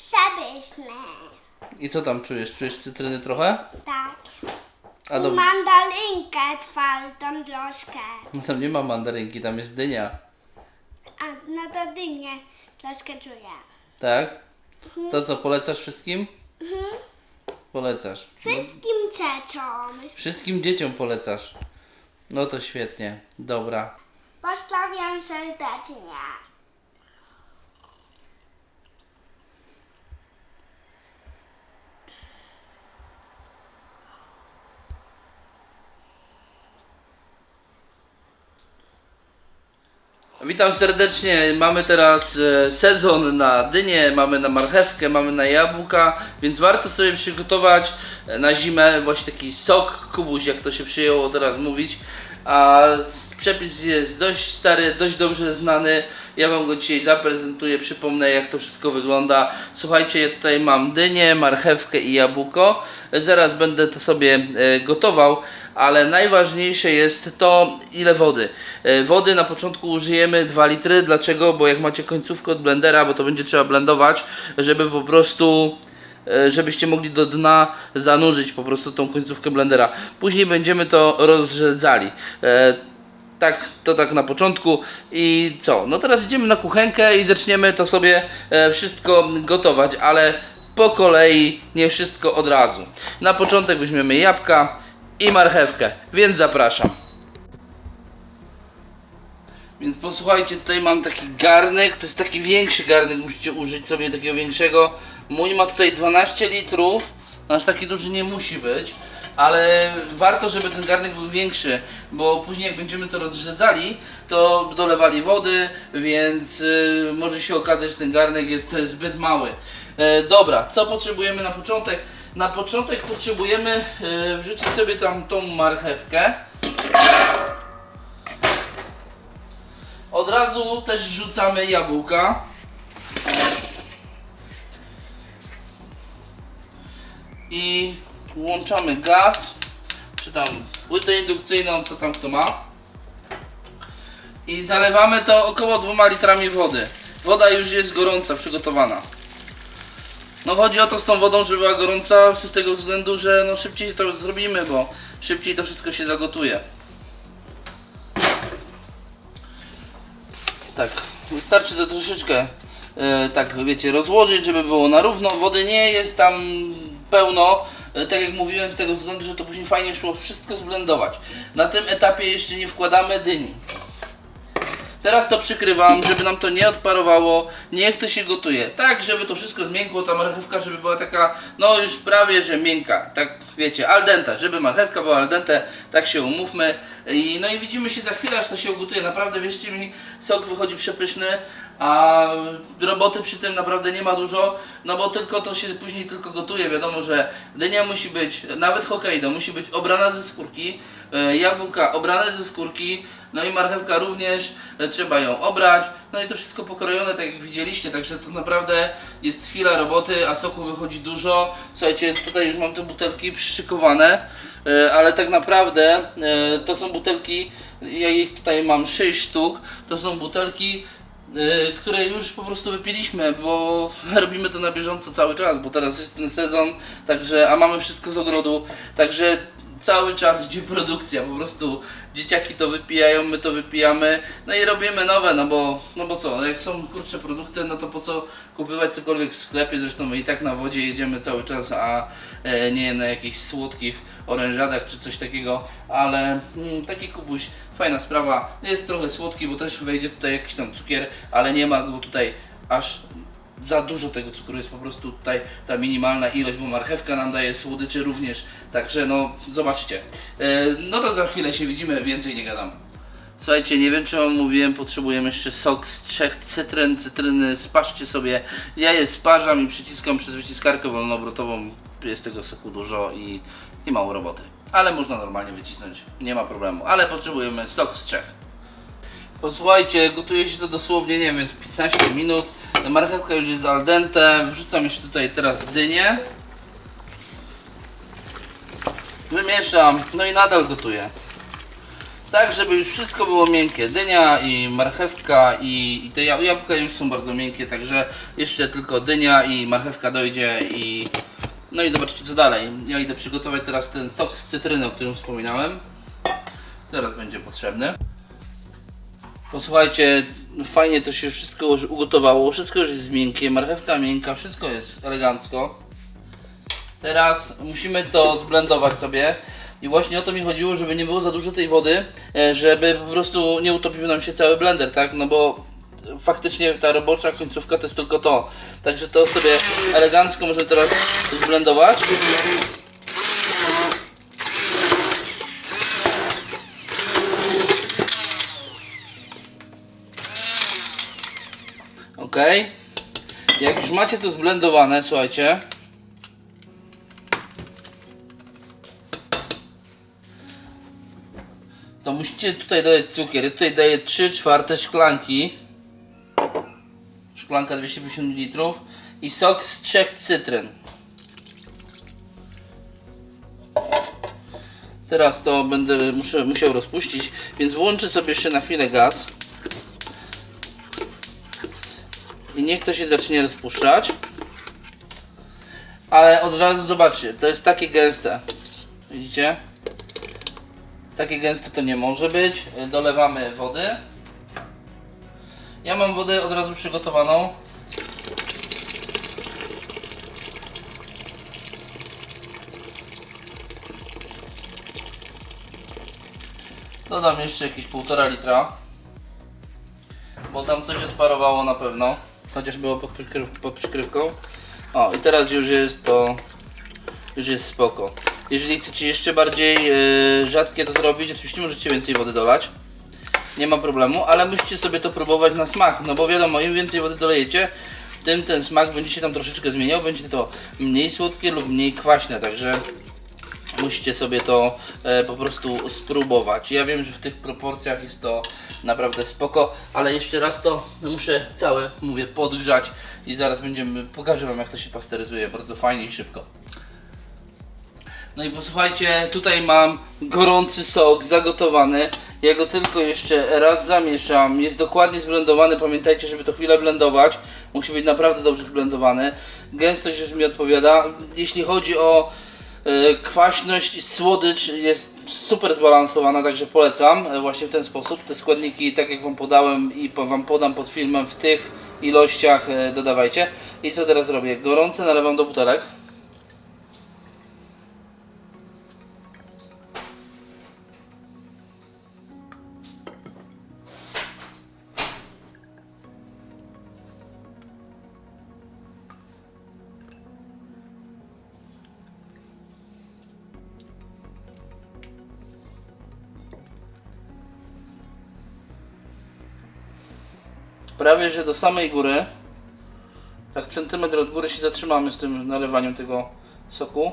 Przepyszne. I co tam czujesz? Czujesz cytryny trochę? Tak. A I do... mandarynkę twardą troszkę. No tam nie ma mandarynki, tam jest dynia. A na to dynię troszkę czuję. Tak? To co, polecasz wszystkim? Polecasz. No, Wszystkim dzieciom. wszystkim dzieciom polecasz. No to świetnie. Dobra. Pozdrawiam serdecznie. Witam serdecznie. Mamy teraz e, sezon na dynię, mamy na marchewkę, mamy na jabłka, więc warto sobie przygotować e, na zimę właśnie taki sok kubuś, jak to się przyjęło teraz mówić. A przepis jest dość stary, dość dobrze znany. Ja Wam go dzisiaj zaprezentuję, przypomnę jak to wszystko wygląda. Słuchajcie, ja tutaj mam dynię, marchewkę i jabłko. Zaraz będę to sobie e, gotował, ale najważniejsze jest to ile wody. E, Wody na początku użyjemy 2 litry. Dlaczego? Bo jak macie końcówkę od blendera, bo to będzie trzeba blendować, żeby po prostu e, żebyście mogli do dna zanurzyć po prostu tą końcówkę blendera. Później będziemy to rozrzedzali. E, tak, to tak na początku. I co? No teraz idziemy na kuchenkę i zaczniemy to sobie wszystko gotować, ale po kolei, nie wszystko od razu. Na początek weźmiemy jabłka i marchewkę, więc zapraszam. Więc posłuchajcie, tutaj mam taki garnek, to jest taki większy garnek, musicie użyć sobie takiego większego. Mój ma tutaj 12 litrów, aż taki duży nie musi być, ale warto, żeby ten garnek był większy, bo później jak będziemy to rozrzedzali, to dolewali wody, więc y, może się okazać, że ten garnek jest zbyt mały. E, dobra, co potrzebujemy na początek? Na początek potrzebujemy e, wrzucić sobie tam tą marchewkę. Od razu też wrzucamy jabłka. I włączamy gaz, czy tam płytę indukcyjną, co tam kto ma. I zalewamy to około 2 litrami wody. Woda już jest gorąca, przygotowana. No chodzi o to z tą wodą, żeby była gorąca z tego względu, że no szybciej to zrobimy, bo szybciej to wszystko się zagotuje. Tak, wystarczy to troszeczkę e, tak wiecie rozłożyć, żeby było na równo. Wody nie jest tam pełno, e, tak jak mówiłem z tego względu, że to później fajnie szło wszystko zblendować. Na tym etapie jeszcze nie wkładamy dyni. Teraz to przykrywam, żeby nam to nie odparowało. Niech to się gotuje. Tak, żeby to wszystko zmiękło, ta marchewka, żeby była taka, no już prawie, że miękka. Tak, wiecie, al dente, żeby marchewka była al dente, tak się umówmy. I, no i widzimy się za chwilę, aż to się ugotuje. Naprawdę, wierzcie mi, sok wychodzi przepyszny, a roboty przy tym naprawdę nie ma dużo, no bo tylko to się później tylko gotuje. Wiadomo, że dynia musi być, nawet Hokkaido, musi być obrana ze skórki, e, jabłka obrane ze skórki, no i marchewka również, e, trzeba ją obrać, no i to wszystko pokrojone, tak jak widzieliście, także to naprawdę jest chwila roboty, a soku wychodzi dużo. Słuchajcie, tutaj już mam te butelki przyszykowane, e, ale tak naprawdę e, to są butelki, ja ich tutaj mam 6 sztuk, to są butelki które już po prostu wypiliśmy, bo robimy to na bieżąco cały czas, bo teraz jest ten sezon, także, a mamy wszystko z ogrodu, także cały czas idzie produkcja, po prostu dzieciaki to wypijają, my to wypijamy, no i robimy nowe, no bo, no bo co, jak są kurcze produkty, no to po co kupować cokolwiek w sklepie, zresztą my i tak na wodzie jedziemy cały czas, a e, nie na jakichś słodkich orężadach czy coś takiego, ale mm, taki kubuś, fajna sprawa, jest trochę słodki, bo też wejdzie tutaj jakiś tam cukier, ale nie ma go tutaj aż za dużo tego cukru, jest po prostu tutaj ta minimalna ilość, bo marchewka nam daje słodyczy również, także no zobaczcie. E, no to za chwilę się widzimy, więcej nie gadam. Słuchajcie, nie wiem czy wam mówiłem, potrzebujemy jeszcze sok z trzech cytryn, cytryny, sparzcie sobie. Ja je sparzam i przyciskam przez wyciskarkę wolnoobrotową, jest tego soku dużo i, i mało roboty. Ale można normalnie wycisnąć, nie ma problemu. Ale potrzebujemy sok z trzech. Posłuchajcie, gotuje się to dosłownie, nie wiem, z 15 minut. Marchewka już jest al dente. Wrzucam jeszcze tutaj teraz dynię. Wymieszam, no i nadal gotuję. Tak, żeby już wszystko było miękkie. Dynia i marchewka i, i te jab- jabłka już są bardzo miękkie, także jeszcze tylko dynia i marchewka dojdzie i no i zobaczycie co dalej. Ja idę przygotować teraz ten sok z cytryny, o którym wspominałem. Zaraz będzie potrzebny. Posłuchajcie, fajnie to się wszystko już ugotowało, wszystko już jest miękkie, marchewka miękka, wszystko jest elegancko. Teraz musimy to zblendować sobie. I właśnie o to mi chodziło, żeby nie było za dużo tej wody, e, żeby po prostu nie utopił nam się cały blender, tak? No bo faktycznie ta robocza końcówka to jest tylko to. Także to sobie elegancko możemy teraz zblendować. Jak już macie to zblendowane, słuchajcie. To musicie tutaj dodać cukier. Ja tutaj daję 3 czwarte szklanki. Szklanka 250 ml. I sok z trzech cytryn. Teraz to będę musiał rozpuścić, więc włączę sobie jeszcze na chwilę gaz. I niech to się zacznie rozpuszczać. Ale od razu zobaczcie, to jest takie gęste. Widzicie? Takie gęste to nie może być. Dolewamy wody. Ja mam wodę od razu przygotowaną. Dodam jeszcze jakieś półtora litra. Bo tam coś odparowało na pewno. Chociaż było pod, przykryw pod przykrywką. O i teraz już jest to już jest spoko. Jeżeli chcecie jeszcze bardziej yy, rzadkie to zrobić, oczywiście możecie więcej wody dolać. Nie ma problemu, ale musicie sobie to próbować na smak. No bo wiadomo, im więcej wody dolejecie, tym ten smak będzie się tam troszeczkę zmieniał. Będzie to mniej słodkie lub mniej kwaśne, także musicie sobie to e, po prostu spróbować. Ja wiem, że w tych proporcjach jest to naprawdę spoko, ale jeszcze raz to muszę całe, mówię, podgrzać i zaraz będziemy, pokażę Wam jak to się pasteryzuje bardzo fajnie i szybko. No i posłuchajcie, tutaj mam gorący sok zagotowany. Ja go tylko jeszcze raz zamieszam. Jest dokładnie zblendowany. Pamiętajcie, żeby to chwilę blendować. Musi być naprawdę dobrze zblendowany. Gęstość już mi odpowiada. Jeśli chodzi o kwaśność i słodycz jest super zbalansowana, także polecam e, właśnie w ten sposób. Te składniki, tak jak Wam podałem i Wam podam pod filmem, w tych ilościach e, dodawajcie. I co teraz robię? Gorące nalewam do butelek. Prawie że do samej góry. Tak centymetr od góry się zatrzymamy z tym nalewaniem tego soku.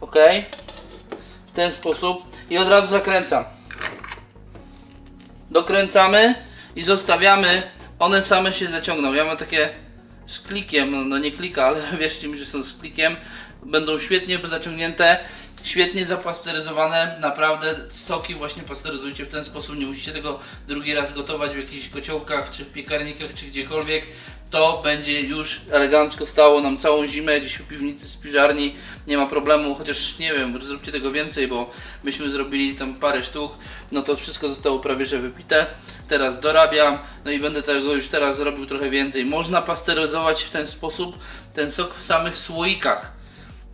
Ok. W ten sposób. I od razu zakręcam. Dokręcamy i zostawiamy. One same się zaciągną. Ja mam takie z klikiem, no, no nie klika, ale wierzcie mi, że są z klikiem. Będą świetnie zaciągnięte, świetnie zapasteryzowane. Naprawdę soki właśnie pasteryzujcie w ten sposób. Nie musicie tego drugi raz gotować w jakichś kociołkach, czy w piekarnikach, czy gdziekolwiek. To będzie już elegancko stało nam całą zimę gdzieś w piwnicy, w spiżarni. Nie ma problemu, chociaż nie wiem, zróbcie tego więcej, bo myśmy zrobili tam parę sztuk. No to wszystko zostało prawie że wypite. Teraz dorabiam, no i będę tego już teraz zrobił trochę więcej. Można pasteryzować w ten sposób ten sok w samych słoikach.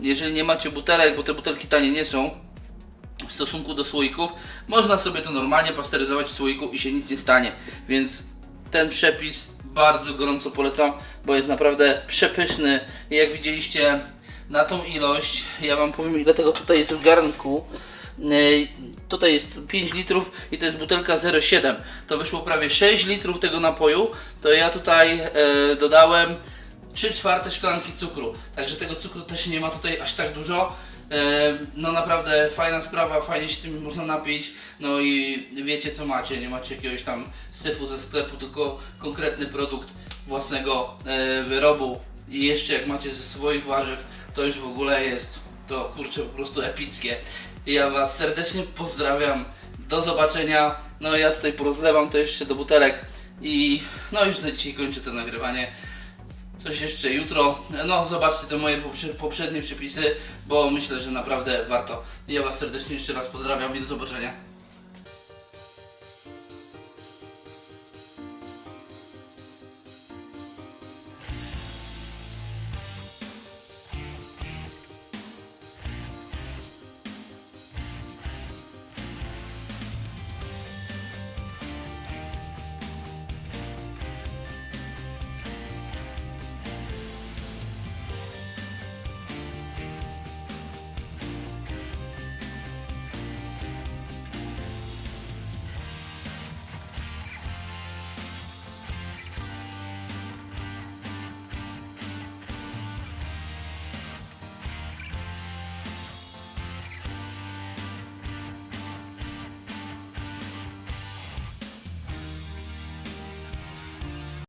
Jeżeli nie macie butelek, bo te butelki tanie nie są, w stosunku do słoików, można sobie to normalnie pasteryzować w słoiku i się nic nie stanie. Więc ten przepis bardzo gorąco polecam, bo jest naprawdę przepyszny. Jak widzieliście na tą ilość, ja Wam powiem ile tego tutaj jest w garnku. Yy, Tutaj jest 5 litrów i to jest butelka 0,7. To wyszło prawie 6 litrów tego napoju. To ja tutaj e, dodałem 3 czwarte szklanki cukru. Także tego cukru też nie ma tutaj aż tak dużo. E, No naprawdę fajna sprawa, fajnie się tym można napić. No i wiecie co macie, nie macie jakiegoś tam syfu ze sklepu, tylko konkretny produkt własnego e, wyrobu. I jeszcze jak macie ze swoich warzyw, to już w ogóle jest to kurczę po prostu epickie. Ja Was serdecznie pozdrawiam. Do zobaczenia. No ja tutaj porozlewam to jeszcze do butelek i no już na dzisiaj kończę to nagrywanie. Coś jeszcze jutro. No zobaczcie te moje poprze- poprzednie przepisy, bo myślę, że naprawdę warto. Ja Was serdecznie jeszcze raz pozdrawiam i do zobaczenia.